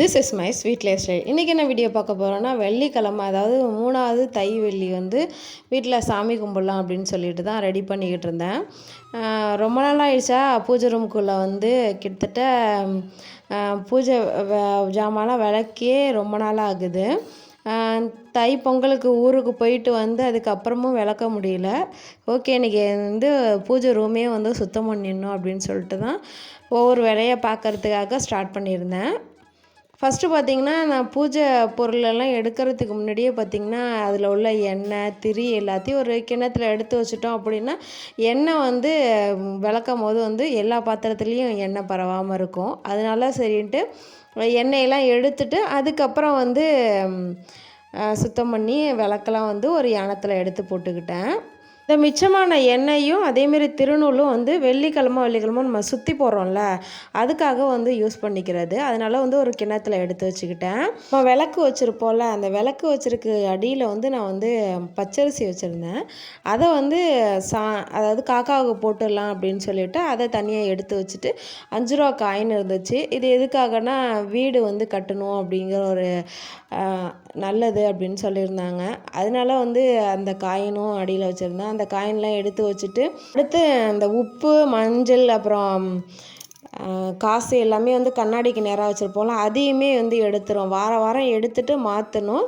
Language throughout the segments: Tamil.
This is my sweet life style இன்றைக்கி என்ன வீடியோ பார்க்க போகிறோன்னா வெள்ளிக்கிழமை அதாவது மூணாவது தை வெள்ளி வந்து வீட்டில் சாமி கும்பிட்லாம் அப்படின்னு சொல்லிட்டு தான் ரெடி பண்ணிக்கிட்டு இருந்தேன். ரொம்ப நாள் ஆயிடுச்சா? பூஜை ரூமுக்குள்ளே வந்து கிட்டத்தட்ட பூஜை வ- ஜாமான்லாம் விளக்கியே ரொம்ப நாள் ஆகுது. தை பொங்கலுக்கு ஊருக்கு போயிட்டு வந்து அதுக்கப்புறமும் விளக்க முடியல. ஓகே இன்றைக்கி வந்து பூஜை ரூமே வந்து சுத்தம் பண்ணிடணும் அப்படின்னு சொல்லிட்டு தான் ஒவ்வொரு வேலையை பார்க்கறதுக்காக ஸ்டார்ட் பண்ணியிருந்தேன். ஃபஸ்ட்டு பார்த்தீங்கன்னா நான் பூஜை பொருளெல்லாம் எடுக்கிறதுக்கு முன்னாடியே பார்த்தீங்கன்னா அதில் உள்ள எண்ணெய் திரி எல்லாத்தையும் ஒரு கிண்ணத்தில் எடுத்து வச்சுட்டோம் அப்படின்னா எண்ணெய் வந்து ம், விளக்கும் போது வந்து எல்லா பாத்திரத்துலேயும் எண்ணெய் பரவாமல் இருக்கும். அதனால சரின்ட்டு எண்ணெயெல்லாம் எடுத்துட்டு அதுக்கப்புறம் வந்து சுத்தம் பண்ணி விளக்கெல்லாம் வந்து ஒரு யானத்தில் எடுத்து போட்டுக்கிட்டேன். இந்த மிச்சமான எண்ணெயும் அதேமாரி திருநூலும் வந்து வெள்ளிக்கிழமை வெள்ளிக்கிழமை நம்ம சுற்றி போடுறோம்ல அதுக்காக வந்து யூஸ் பண்ணிக்கிறது. அதனால வந்து ஒரு கிணத்துல எடுத்து வச்சுக்கிட்டேன். நம்ம விளக்கு வச்சுருப்போம்ல அந்த விளக்கு வச்சுருக்கு அடியில் வந்து நான் வந்து பச்சரிசி வச்சுருந்தேன். அதை வந்து சா அதாவது காக்காவுக்கு போட்டுடலாம் அப்படின்னு சொல்லிட்டு அதை தனியாக எடுத்து வச்சுட்டு அஞ்சு ரூபா காயின் இருந்துச்சு. இது எதுக்காகனா வீடு வந்து கட்டணும் அப்படிங்கிற ஒரு நல்லது அப்படின்னு சொல்லியிருந்தாங்க. அதனால வந்து அந்த காயினும் அடியில் வச்சுருந்தேன். அந்த காயின்லாம் எடுத்து வச்சுட்டு அடுத்து அந்த உப்பு மஞ்சள் அப்புறம் காசு எல்லாமே வந்து கண்ணாடிக்கு நேராக வச்சுருப்போம்ல அதையுமே வந்து எடுத்துரும். வாரம் வாரம் எடுத்துட்டு மாற்றணும்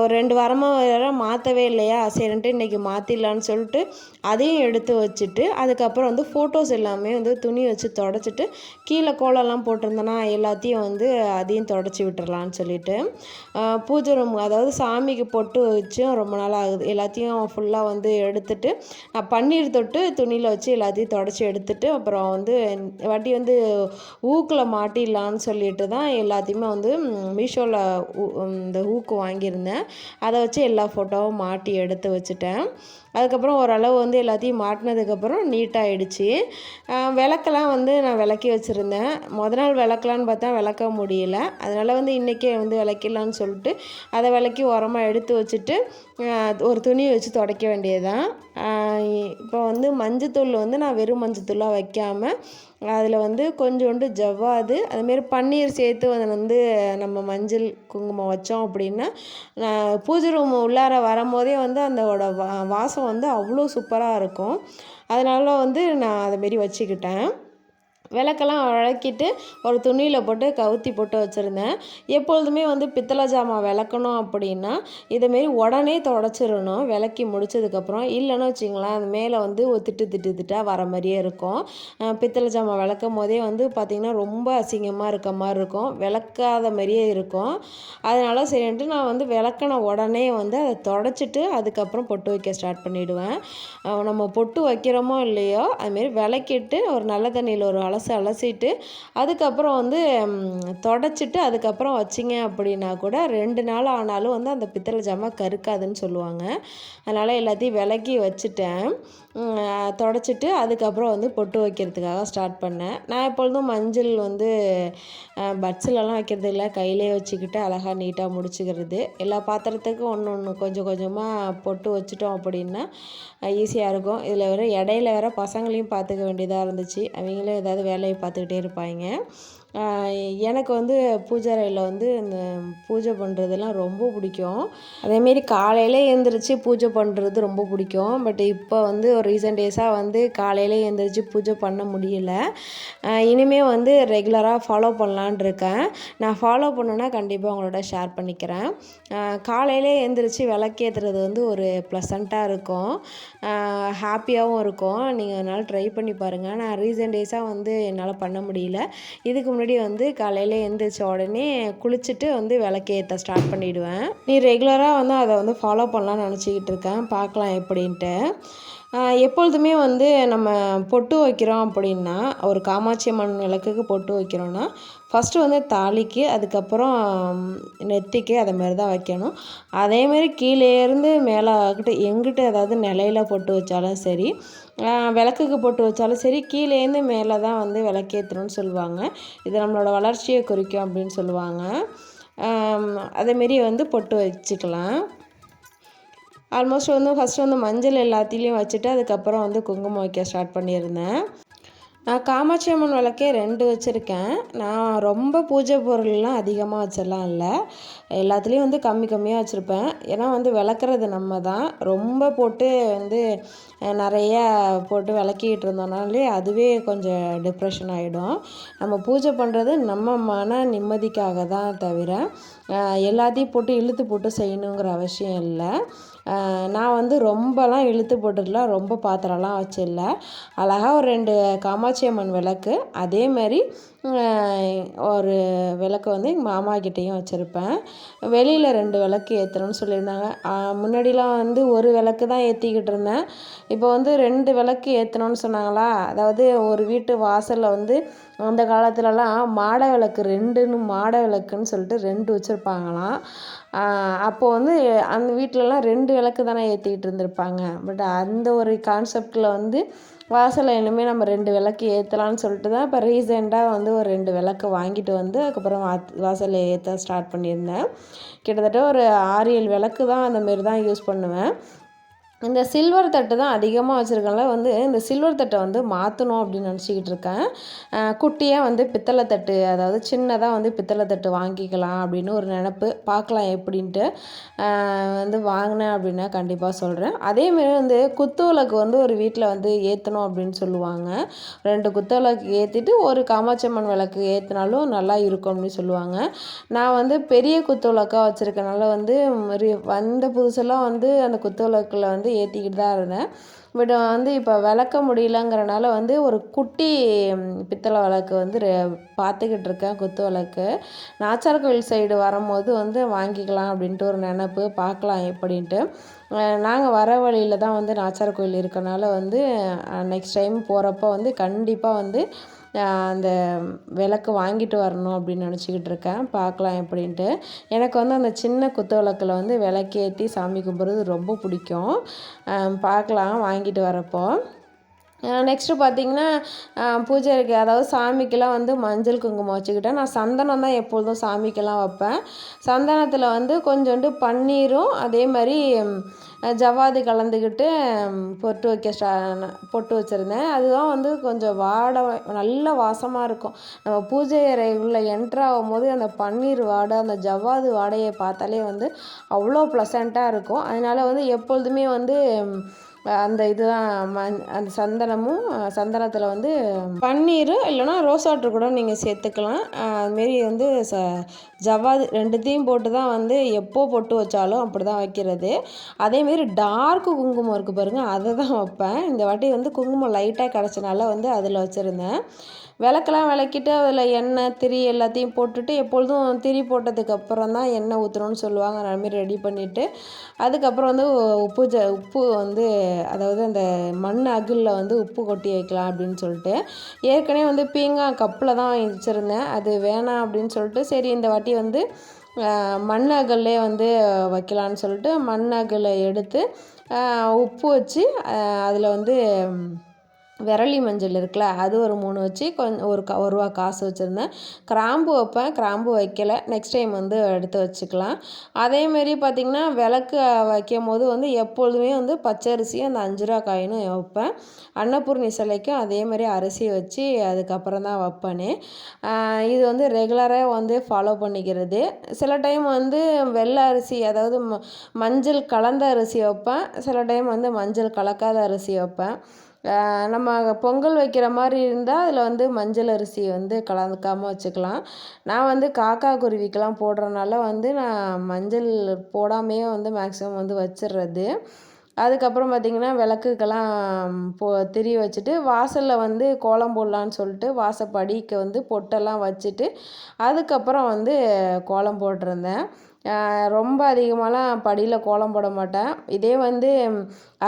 ஒரு ரெண்டு வாரமாக வேறு மாற்றவே இல்லையா? சரின்ட்டு இன்றைக்கி மாற்றிடலான்னு சொல்லிட்டு அதையும் எடுத்து வச்சுட்டு அதுக்கப்புறம் வந்து ஃபோட்டோஸ் எல்லாமே வந்து துணி வச்சு தொடச்சிட்டு கீழே கோலம்லாம் போட்டிருந்தேன்னா எல்லாத்தையும் வந்து அதையும் தொடச்சி விட்டுறலான்னு சொல்லிட்டு பூஜை ரூம் அதாவது சாமிக்கு பொட்டு வச்சும் ரொம்ப நாள் ஆகுது. எல்லாத்தையும் ஃபுல்லாக வந்து எடுத்துட்டு நான் பன்னீர் தொட்டு துணியில் வச்சு எல்லாத்தையும் தொடச்சி எடுத்துட்டு அப்புறம் வந்து வாட்டி வந்து ஊக்கில் மாட்டிடலான்னு சொல்லிட்டு தான் எல்லாத்தையுமே வந்து மீஷோவில் இந்த ஊக்கு வாங்கியிருந்தேன். அதை வச்சு எல்லா ஃபோட்டோவும் மாட்டி எடுத்து வச்சுட்டேன். அதுக்கப்புறம் ஓரளவு வந்து எல்லாத்தையும் மாட்டினதுக்கப்புறம் நீட்டாகிடுச்சு விளக்கெல்லாம் வந்து நான் விளக்கி வச்சுருந்தேன். முத நாள் விளக்கலான்னு பார்த்தா விளக்க முடியல. அதனால் வந்து இன்றைக்கே வந்து விளக்கிடலான்னு சொல்லிட்டு அதை விளக்கி உரமாக எடுத்து வச்சுட்டு ஒரு துணி வச்சு துடைக்க வேண்டியதுதான். இப்போ வந்து மஞ்சத்தூள் வந்து நான் வெறும் மஞ்சத்தூளாக வைக்காமல் அதில் வந்து கொஞ்சோண்டு ஜவ்வாது அதுமாரி பன்னீர் சேர்த்து அதில் வந்து நம்ம மஞ்சள் குங்குமம் வச்சோம் அப்படின்னா நான் பூஜை ரூம் உள்ளார வரும்போதே வந்து அதோட வா வாசம் வந்து அவ்வளோ சூப்பராக இருக்கும். அதனால வந்து நான் அதுமாரி வச்சுக்கிட்டேன். விளக்கெல்லாம் விளக்கிட்டு ஒரு துணியில் போட்டு கவுத்தி போட்டு வச்சுருந்தேன். எப்பொழுதுமே வந்து பித்தளை ஜாமான் விளக்கணும் அப்படின்னா இதேமாரி உடனே தொடச்சிடணும் விளக்கி முடிச்சதுக்கப்புறம் இல்லைன்னு வச்சிங்களேன் அது மேலே வந்து ஒரு திட்டு திட்டு திட்டாக வர மாதிரியே இருக்கும். பித்தளை ஜாமான் விளக்கும் போதே வந்து பார்த்திங்கன்னா ரொம்ப அசிங்கமாக இருக்க மாதிரி இருக்கும். விளக்காத மாதிரியே இருக்கும். அதனால சரின்ட்டு நான் வந்து விளக்கின உடனே வந்து அதை தொடச்சிட்டு அதுக்கப்புறம் பொட்டு வைக்க ஸ்டார்ட் பண்ணிவிடுவேன் நம்ம பொட்டு வைக்கிறோமோ இல்லையோ அதுமாரி விளக்கிட்டு ஒரு நல்ல தண்ணியில் ஒரு அலசி அலசிட்டு அதுக்கப்புறம் வந்து தொடச்சிட்டு அதுக்கப்புறம் வச்சிங்க அப்படின்னா கூட ரெண்டு நாள் ஆனாலும் வந்து அந்த பித்தளை ஜாமான் கருக்காதுன்னு சொல்லுவாங்க. அதனால் எல்லாத்தையும் விலக்கி வச்சுட்டேன். தொடச்சிட்டு அதுக்கப்புறம் வந்து பொட்டு வைக்கிறதுக்காக ஸ்டார்ட் பண்ணேன். நான் எப்பொழுதும் மஞ்சள் வந்து பட்ஸிலலாம் வைக்கிறது இல்லை. கையிலே வச்சுக்கிட்டு அழகாக நீட்டாக முடிச்சுக்கிறது. எல்லா பாத்திரத்துக்கும் ஒன்று ஒன்று கொஞ்சம் கொஞ்சமாக பொட்டு வச்சுட்டோம் அப்படின்னா ஈஸியாக இருக்கும். இதில் வேறு இடையில வேறு பசங்களையும் பார்த்துக்க வேண்டியதாக இருந்துச்சு. அவங்களும் ஏதாவது வேலையை பார்த்துக்கிட்டே இருப்பாங்க. எனக்கு வந்து பூஜை அறையில் வந்து இந்த பூஜை பண்ணுறதெல்லாம் ரொம்ப பிடிக்கும். அதேமாரி காலையில் எழுந்திரிச்சு பூஜை பண்ணுறது ரொம்ப பிடிக்கும். பட் இப்போ வந்து ஒரு ரீசெண்ட் டேஸாக வந்து காலையில் எழுந்திரிச்சு பூஜை பண்ண முடியல. இனிமேல் இனிமே வந்து ரெகுலராக ஃபாலோ பண்ணலான் இருக்கேன். நான் ஃபாலோ பண்ணேன்னா கண்டிப்பாக உங்களோட ஷேர் பண்ணிக்கிறேன். காலையில் காலையிலே எழுந்திரிச்சு விளக்கேற்றுறது வந்து ஒரு ப்ளசண்ட்டாக இருக்கும். ஹாப்பியாகவும் இருக்கும். நீங்கள் அதனால் ட்ரை பண்ணி பாருங்கள் நான் ரீசெண்ட் டேஸாக வந்து என்னால் பண்ண முடியல. இதுக்கு முன்னாடி வந்து காலையில் எழுந்திரிச்ச உடனே குளிச்சுட்டு வந்து விளக்கேற்ற ஸ்டார்ட் பண்ணிவிடுவேன் நீ ரெகுலராக வந்து அதை வந்து ஃபாலோ பண்ணலாம்னு நினச்சிக்கிட்டு இருக்கேன். பார்க்கலாம் எப்படின்ட்டு. எப்பொழுதுமே வந்து நம்ம பொட்டு வைக்கிறோம் அப்படின்னா ஒரு காமாட்சி அம்மன் விளக்குக்கு பொட்டு வைக்கிறோன்னா ஃபஸ்ட்டு வந்து தாலிக்கு அதுக்கப்புறம் நெத்திக்கு அதை மாதிரி தான் வைக்கணும். அதேமாரி கீழேருந்து மேலே ஆகட்டு எங்கிட்ட ஏதாவது நிலையில பொட்டு வச்சாலும் சரி விளக்குக்கு பொட்டு வச்சாலும் சரி கீழேருந்து மேலே தான் வந்து விளக்கேற்றணும்னு சொல்லுவாங்க. இது நம்மளோட வளர்ச்சியை குறிக்கும் அப்படின்னு சொல்லுவாங்க. அதேமாரி வந்து பொட்டு வச்சுக்கலாம். ஆல்மோஸ்ட் வந்து ஃபஸ்ட்டு வந்து மஞ்சள் எல்லாத்துலேயும் வச்சுட்டு அதுக்கப்புறம் வந்து குங்குமம் வைக்க ஸ்டார்ட் பண்ணியிருந்தேன். நான் காமாட்சி அம்மன் விளக்கே ரெண்டு வச்சுருக்கேன். நான் ரொம்ப பூஜை பொருள்லாம் அதிகமாக வச்சிடலாம் இல்லை. எல்லாத்துலேயும் வந்து கம்மி கம்மியாக வச்சுருப்பேன். ஏன்னா வந்து விளக்குறது நம்ம தான். ரொம்ப போட்டு வந்து நிறைய போட்டு விளக்கிட்டு இருந்தோம்னாலே அதுவே கொஞ்சம் டிப்ரெஷன் ஆகிடும் நம்ம பூஜை பண்ணுறது நம்ம மன நிம்மதிக்காக தான் தவிர எல்லாத்தையும் போட்டு இழுத்து போட்டு செய்யணுங்கிற அவசியம் இல்லை. நான் வந்து ரொம்பலாம் இழுத்து போட்டுடல ரொம்ப பாத்திரம்லாம் வச்சிடல அழகாக ஒரு ரெண்டு காமாட்சி அம்மன் விளக்கு அதேமாரி ஒரு விளக்கு வந்து எங்கள் மாமா கிட்டேயும் வச்சுருப்பேன். வெளியில் ரெண்டு விளக்கு ஏற்றணும்னு சொல்லியிருந்தாங்க. முன்னாடிலாம் வந்து ஒரு விளக்கு தான் ஏற்றிக்கிட்டு இருந்தேன். இப்போ வந்து ரெண்டு விளக்கு ஏற்றணும்னு சொன்னாங்களா? அதாவது ஒரு வீட்டு வாசலில் வந்து அந்த காலத்துலலாம் மாட விளக்கு ரெண்டுன்னு மாட விளக்குன்னு சொல்லிட்டு ரெண்டு வச்சுருப்பாங்களாம். அப்போது வந்து அந்த வீட்டிலலாம் ரெண்டு விளக்கு தானே ஏற்றிக்கிட்டு இருந்திருப்பாங்க. பட் அந்த ஒரு கான்செப்டில் வந்து வாசலில் இனிமேல் நம்ம ரெண்டு விளக்கு ஏற்றலான்னு சொல்லிட்டு தான் இப்போ ரீசெண்டாக வந்து ஒரு ரெண்டு விளக்கு வாங்கிட்டு வந்து அதுக்கப்புறம் வா வாசலில் ஏற்ற ஸ்டார்ட் பண்ணியிருந்தேன். கிட்டத்தட்ட ஒரு ஆறு ஏழு விளக்கு தான் அந்த மாரி தான் யூஸ் பண்ணுவேன். இந்த சில்வர் தட்டு தான் அதிகமாக வச்சுருக்கனால வந்து இந்த சில்வர் தட்டை வந்து மாற்றணும் அப்படின்னு நினச்சிக்கிட்டு இருக்கேன். குட்டியாக வந்து பித்தளை தட்டு அதாவது சின்னதாக வந்து பித்தளை தட்டு வாங்கிக்கலாம் அப்படின்னு ஒரு நினப்பு. பார்க்கலாம் எப்படின்ட்டு. வந்து வாங்கினேன் அப்படின்னா கண்டிப்பாக சொல்கிறேன் அதேமாரி வந்து குத்து விளக்கு வந்து ஒரு வீட்டில் வந்து ஏற்றணும் அப்படின்னு சொல்லுவாங்க. ரெண்டு குத்து விளக்கு ஏற்றிட்டு ஒரு காமாட்சம்மன் விளக்கு ஏற்றினாலும் நல்லா இருக்கும் அப்படின்னு சொல்லுவாங்க. நான் வந்து பெரிய குத்து விளக்காக வச்சுருக்கனால வந்து வந்த புதுசெல்லாம் வந்து அந்த குத்து விளக்கில் வந்து ஏற்றிக்கிட்டு தான் இருந்தேன். பட் வந்து இப்போ விளக்க முடியலங்கிறனால வந்து ஒரு குட்டி பித்தளை விளக்கு வந்து பார்த்துக்கிட்டு இருக்கேன் குத்து விளக்கு நாச்சார் கோயில் சைடு வரும்போது வந்து வாங்கிக்கலாம் அப்படின்ட்டு ஒரு நினப்பு பார்க்கலாம் எப்படின்ட்டு. நாங்கள் வர வழியில் தான் வந்து நாச்சார் கோயில் இருக்கனால வந்து நெக்ஸ்ட் டைம் போகிறப்ப வந்து கண்டிப்பாக வந்து அந்த விளக்கு வாங்கிட்டு வரணும் அப்படின்னு நினச்சிக்கிட்டு இருக்கேன். பார்க்கலாம் எப்படின்ட்டு. எனக்கு வந்து அந்த சின்ன குத்து விளக்கில் வந்து விளக்கேற்றி சாமி கும்பிட்றது ரொம்ப பிடிக்கும். பார்க்கலாம் வாங்கிட்டு வரப்போ. நெக்ஸ்ட்டு பார்த்திங்கன்னா பூஜைக்கு அதாவது சாமிக்கெலாம் வந்து மஞ்சள் குங்குமம் வச்சுக்கிட்டேன். நான் சந்தனம் தான் எப்பொழுதும் சாமிக்கெல்லாம் வைப்பேன். சந்தனத்தில் வந்து கொஞ்சோண்டு பன்னீரும் அதே மாதிரி ஜவ்வாது கலந்துக்கிட்டு பொட்டு வைக்க ஸ்டா பொட்டு வச்சுருந்தேன். அதுதான் வந்து கொஞ்சம் வாடை நல்ல வாசமாக இருக்கும். நம்ம பூஜை அறைக்குள்ளே உள்ள என்ட்ராகும் போது அந்த பன்னீர் வாடை அந்த ஜவ்வாது வாடையை பார்த்தாலே வந்து அவ்வளோ ப்ளசண்ட்டாக இருக்கும். அதனால் வந்து எப்பொழுதுமே வந்து அந்த இதுதான் மண் அந்த சந்தனமும் சந்தனத்தில் வந்து பன்னீர் இல்லைனா ரோஸ் வாட்டர் கூட நீங்கள் சேர்த்துக்கலாம். அதுமாரி வந்து ச ஜவ்வாது ரெண்டுத்தையும் போட்டு தான் வந்து எப்போ பொட்டு வச்சாலும் அப்படி தான் வைக்கிறது. அதேமாரி டார்க்கு குங்குமம் இருக்குது பாருங்கள் அதை தான் வைப்பேன். இந்த வாட்டி வந்து குங்குமம் லைட்டாக கிடச்சனால வந்து அதில் வச்சுருந்தேன். விளக்கெல்லாம் விளக்கிட்டு அதில் எண்ணெய் திரி எல்லாத்தையும் போட்டுட்டு எப்பொழுதும் திரி போட்டதுக்கு அப்புறம் தான் எண்ணெய் ஊற்றணும்னு சொல்லுவாங்க. அதுமாரி ரெடி பண்ணிவிட்டு அதுக்கப்புறம் வந்து உப்பு ஜ உப்பு வந்து அதாவது அந்த மண் அகிலில் வந்து உப்பு கொட்டி வைக்கலாம் அப்படின்னு சொல்லிட்டு. ஏற்கனவே வந்து பீங்காய் கப்பில் தான் வச்சுருந்தேன். அது வேணாம் அப்படின்னு சொல்லிட்டு சரி இந்த வாட்டி வந்து மண் அகல்லே வந்து வைக்கலான்னு சொல்லிட்டு மண் அகலை எடுத்து உப்பு வச்சு அதில் வந்து விரலி மஞ்சள் இருக்குல்ல அது ஒரு மூணு வச்சு கொஞ்சம் ஒரு க ஒரு ரூபா காசு வச்சுருந்தேன். கிராம்பு வைப்பேன் கிராம்பு வைக்கலை. நெக்ஸ்ட் டைம் வந்து எடுத்து வச்சுக்கலாம். அதேமாரி பார்த்திங்கன்னா விளக்கு வைக்கும் போது வந்து எப்பொழுதுமே வந்து பச்சரிசியும் அந்த அஞ்சு ரூபா காயினும் வைப்பேன். அன்னபூர்ணி சிலைக்கும் அதேமாதிரி அரிசி வச்சு அதுக்கப்புறம் தான் வைப்பேனே. இது வந்து ரெகுலராக வந்து ஃபாலோ பண்ணிக்கிறது. சில டைம் வந்து வெள்ளை அரிசி அதாவது மஞ்சள் கலந்த அரிசி வைப்பேன். சில டைம் வந்து மஞ்சள் கலக்காத அரிசி வைப்பேன். நம்ம பொங்கல் வைக்கிற மாதிரி இருந்தால் அதில் வந்து மஞ்சள் அரிசி வந்து கலந்துக்காமல் வச்சுக்கலாம். நான் வந்து காக்கா குருவிக்கெலாம் போடுறனால வந்து நான் மஞ்சள் போடாமையே வந்து மேக்ஸிமம் வந்து வச்சிடுறது அதுக்கப்புறம் பார்த்திங்கன்னா விளக்குக்கெல்லாம் போ திரி வச்சுட்டு வாசலில் வந்து கோலம் போடலான்னு சொல்லிட்டு வாசப்படிக்கு வந்து பொட்டெல்லாம் வச்சுட்டு அதுக்கப்புறம் வந்து கோலம் போட்டிருந்தேன். ரொம்ப அதிகமாகலாம் படியில் கோலம் போட மாட்டேன். இதே வந்து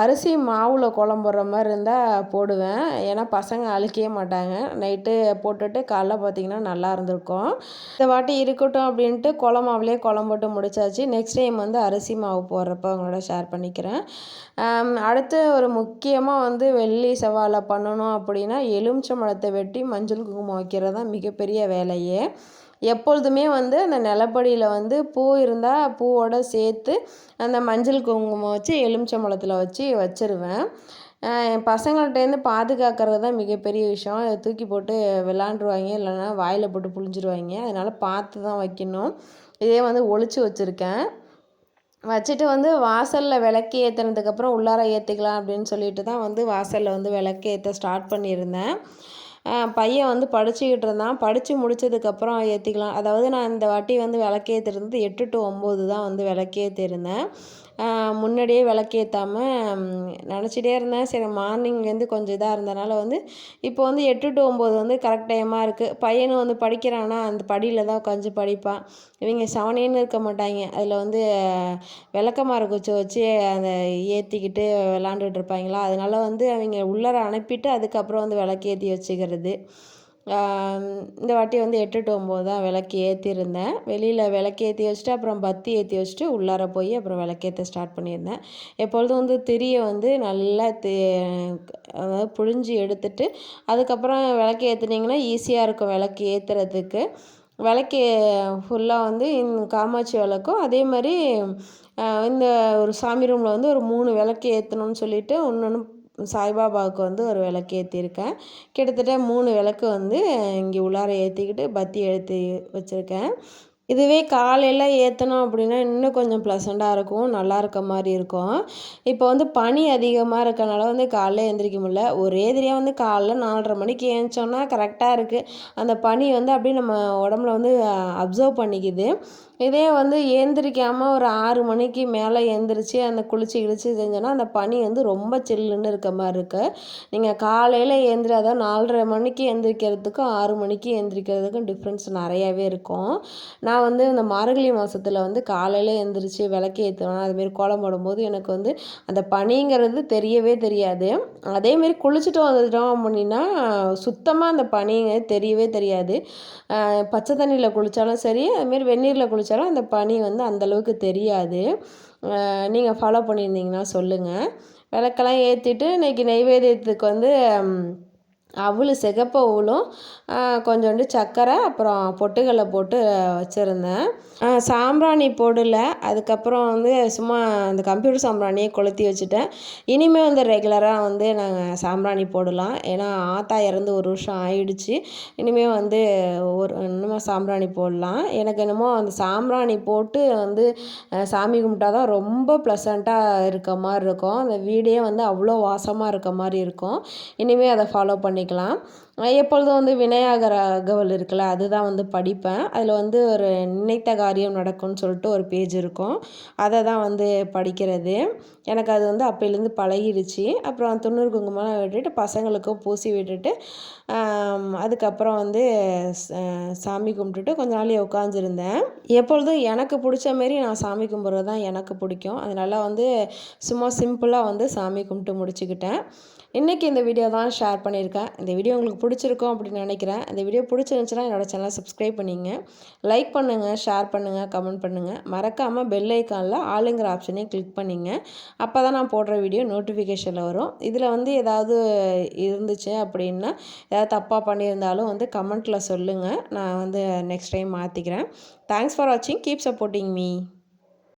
அரிசி மாவில் கோலம் போடுற மாதிரி இருந்தால் போடுவேன். ஏன்னா பசங்க அழுக்கவே மாட்டாங்க. நைட்டு போட்டுட்டு காலைல பார்த்திங்கன்னா நல்லா இருந்திருக்கும். இந்த வாட்டி இருக்கட்டும் அப்படின்ட்டு கோலம் மாவுலேயே கோலம் போட்டு முடிச்சாச்சு. நெக்ஸ்ட் டைம் வந்து அரிசி மாவு போடுறப்ப அவங்களோட ஷேர் பண்ணிக்கிறேன். அடுத்து ஒரு முக்கியமாக வந்து வெள்ளி செவ்வாழை பண்ணணும் அப்படின்னா எலுமிச்சம்பழத்தை வெட்டி மஞ்சள் குங்குமம் வைக்கிறது தான் மிகப்பெரிய வேலையே. எப்பொழுதுமே வந்து அந்த நிலப்படியில் வந்து பூ இருந்தால் பூவோடு சேர்த்து அந்த மஞ்சள் குங்குமம் வச்சு எலுமிச்சம்பழத்தில் வச்சு வச்சுருவேன். என் பசங்கள்ட்டேருந்து பாதுகாக்கிறது தான் மிகப்பெரிய விஷயம். அதை தூக்கி போட்டு விளாண்டுருவாங்க இல்லைன்னா வாயில் போட்டு புழிஞ்சிருவாங்க. அதனால் பார்த்து தான் வைக்கணும். இதே வந்து ஒழிச்சு வச்சுருக்கேன். வச்சுட்டு வந்து வாசலில் விளக்கு ஏற்றினதுக்கப்புறம் உள்ளார ஏற்றிக்கலாம் அப்படின்னு சொல்லிட்டு தான் வந்து வாசலில் வந்து விளக்கு ஏற்ற ஸ்டார்ட் பண்ணியிருந்தேன். பையன் வந்து படிச்சுக்கிட்டு இருந்தான். படித்து முடித்ததுக்கப்புறம் ஏற்றிக்கலாம் அதாவது நான் இந்த வாட்டி வந்து விளக்கேற்றுறது எட்டு டு ஒம்பது தான் வந்து விளக்கேற்றிருந்தேன் முன்னாடியே விளக்கேற்றாமல் நினச்சிட்டே இருந்தேன். சரி மார்னிங்லேருந்து கொஞ்சம் இதாக இருந்தனால வந்து இப்போ வந்து எட்டு டு ஒம்பது வந்து கரெக்ட் டைமாக இருக்குது பையனும் வந்து படிக்கிறானா அந்த படியில் தான் உட்காந்து படிப்பான் இவங்க செவனேன்னு இருக்க மாட்டாங்க. அதில் வந்து விளக்கமாறு குச்சி வச்சு அதை ஏற்றிக்கிட்டு விளாண்டுட்டு இருப்பாங்களா? அதனால வந்து அவங்க உள்ளார அனுப்பிட்டு அதுக்கப்புறம் வந்து விளக்கேற்றி வச்சுக்கிறது. இந்த வாட்டி வந்து எட்டு டு ஒம்பது தான் விளக்கு ஏற்றிருந்தேன் வெளியில் விளக்கு ஏற்றி வச்சுட்டு அப்புறம் பத்தி ஏற்றி வச்சுட்டு உள்ளார போய் அப்புறம் விளக்கேற்ற ஸ்டார்ட் பண்ணியிருந்தேன். எப்பொழுதும் வந்து திரியை வந்து நல்லா தே அதாவது புழிஞ்சு எடுத்துட்டு அதுக்கப்புறம் விளக்கு ஏற்றுனீங்கன்னா ஈஸியாக இருக்கும் விளக்கு ஏற்றுறதுக்கு விளக்கு ஃபுல்லாக வந்து காமாட்சி விளக்கும். அதே மாதிரி இந்த ஒரு சாமி ரூமில் வந்து ஒரு மூணு விளக்கு ஏற்றணும்னு சொல்லிட்டு ஒன்று ஒன்று சாய்பாபாவுக்கு வந்து ஒரு விளக்கு ஏற்றிருக்கேன் கிட்டத்தட்ட மூணு விளக்கு வந்து இங்கே உள்ளார ஏற்றிக்கிட்டு பத்தி எடுத்து வச்சுருக்கேன். இதுவே காலையில் ஏற்றினோம் அப்படின்னா இன்னும் கொஞ்சம் ப்ளசண்ட்டாக இருக்கும் நல்லா இருக்க மாதிரி இருக்கும். இப்போ வந்து பனி அதிகமாக இருக்கனால வந்து காலைல எழுந்திரிக்க முடியல. ஒரே தெரியாக வந்து காலைல நாலரை மணிக்கு ஏஞ்சோன்னா கரெக்டாக இருக்குது அந்த பனி வந்து அப்படியே நம்ம உடம்புல வந்து அப்சர்வ் பண்ணிக்குது. இதே வந்து ஏந்திரிக்காமல் ஒரு ஆறு மணிக்கு மேலே எழுந்திரிச்சி அந்த குளிச்சு கிழிச்சு செஞ்சோன்னா அந்த பனி வந்து ரொம்ப சில்லுன்னு இருக்க மாதிரி இருக்குது நீங்கள் காலையில் ஏந்திராதான் நாலரை மணிக்கு எழுந்திரிக்கிறதுக்கும் ஆறு மணிக்கு எழுந்திரிக்கிறதுக்கும் டிஃப்ரென்ஸ் நிறையாவே இருக்கும். நான் வந்து இந்த மார்கழி மாதத்துல வந்து காலையில் எழுந்திரிச்சி விளக்கு ஏற்றுவேன் அதுமாரி கோலம் போடும்போது எனக்கு வந்து அந்த பனிங்கிறது தெரியவே தெரியாது. அதேமாரி குளிச்சுட்டு வந்துட்டோம் அப்படின்னா சுத்தமாக அந்த பனிங்க தெரியவே தெரியாது. பச்சை தண்ணியில் குளித்தாலும் சரி அதுமாரி வெந்நீரில் குளிச்சு ஆரம்பித்தாலும் அந்த பனி வந்து அந்தளவுக்கு தெரியாது. நீங்கள் ஃபாலோ பண்ணியிருந்தீங்கன்னா சொல்லுங்கள் விளக்கெல்லாம் ஏற்றிட்டு இன்றைக்கி நெய்வேத்தியத்துக்கு வந்து அவல் சிகப்பு அவலும் கொஞ்சோண்டு சர்க்கரை அப்புறம் பொட்டுக்கடலை போட்டு வச்சுருந்தேன். சாம்பிராணி போடல. அதுக்கப்புறம் வந்து சும்மா அந்த கம்ப்யூட்டர் சாம்பிராணியை கொளுத்தி வச்சுட்டேன். இனிமேல் வந்து ரெகுலராக வந்து நாங்கள் சாம்பிராணி போடலாம். ஏன்னா ஆத்தா இறந்து ஒரு வருஷம் ஆயிடுச்சு. இனிமேல் வந்து ஒரு இன்னும் சாம்பிராணி போடலாம். எனக்கு என்னமோ அந்த சாம்பிராணி போட்டு வந்து சாமி கும்பிட்டா தான் ரொம்ப ப்ளசண்ட்டாக இருக்க மாதிரி இருக்கும். அந்த வீடே வந்து அவ்வளோ வாசமாக இருக்க மாதிரி இருக்கும். இனிமேல் அதை ஃபாலோ பண்ணிக்கலாம். எப்பொழுதும் வந்து விநாயகர் அகவல் இருக்குல்ல அதுதான் வந்து படிப்பேன். அதில் வந்து ஒரு நினைத்த காரியம் நடக்கும்னு சொல்லிட்டு ஒரு பேஜ் இருக்கும். அதை தான் வந்து படிக்கிறது. எனக்கு அது வந்து அப்போலேருந்து பழகிடுச்சு. அப்புறம் துண்ணூறு குங்குமம்லாம் விட்டுட்டு பசங்களுக்கும் பூசி விட்டுட்டு அதுக்கப்புறம் வந்து சாமி கும்பிட்டுட்டு கொஞ்ச நாள் உட்காந்துருந்தேன் எப்பொழுதும் எனக்கு பிடிச்ச மாரி நான் சாமி கும்பிட்றது தான் எனக்கு பிடிக்கும். அதனால் வந்து சும்மா சிம்பிளாக வந்து சாமி கும்பிட்டு முடிச்சுக்கிட்டேன். இன்றைக்கி இந்த வீடியோ தான் ஷேர் பண்ணியிருக்கேன். இந்த வீடியோ உங்களுக்கு பிடிச்சிருக்கும் அப்படின்னு நினைக்கிறேன். இந்த வீடியோ பிடிச்சிருந்துச்சுன்னா என்னோடய சேனலை சப்ஸ்கிரைப் பண்ணிங்க. லைக் பண்ணுங்கள் ஷேர் பண்ணுங்கள் கமெண்ட் பண்ணுங்கள் மறக்காமல் பெல் ஐக்கானில் ஆளுங்கிற ஆப்ஷனையும் கிளிக் பண்ணிங்க. அப்போ தான் நான் போடுற வீடியோ நோட்டிஃபிகேஷனில் வரும். இதில் வந்து ஏதாவது இருந்துச்சு அப்படின்னா ஏதாவது தப்பாக பண்ணியிருந்தாலும் வந்து கமெண்ட்டில் சொல்லுங்கள் நான் வந்து நெக்ஸ்ட் டைம் மாற்றிக்கிறேன் தேங்க்ஸ் ஃபார் வாட்சிங் கீப் சப்போர்ட்டிங் மீ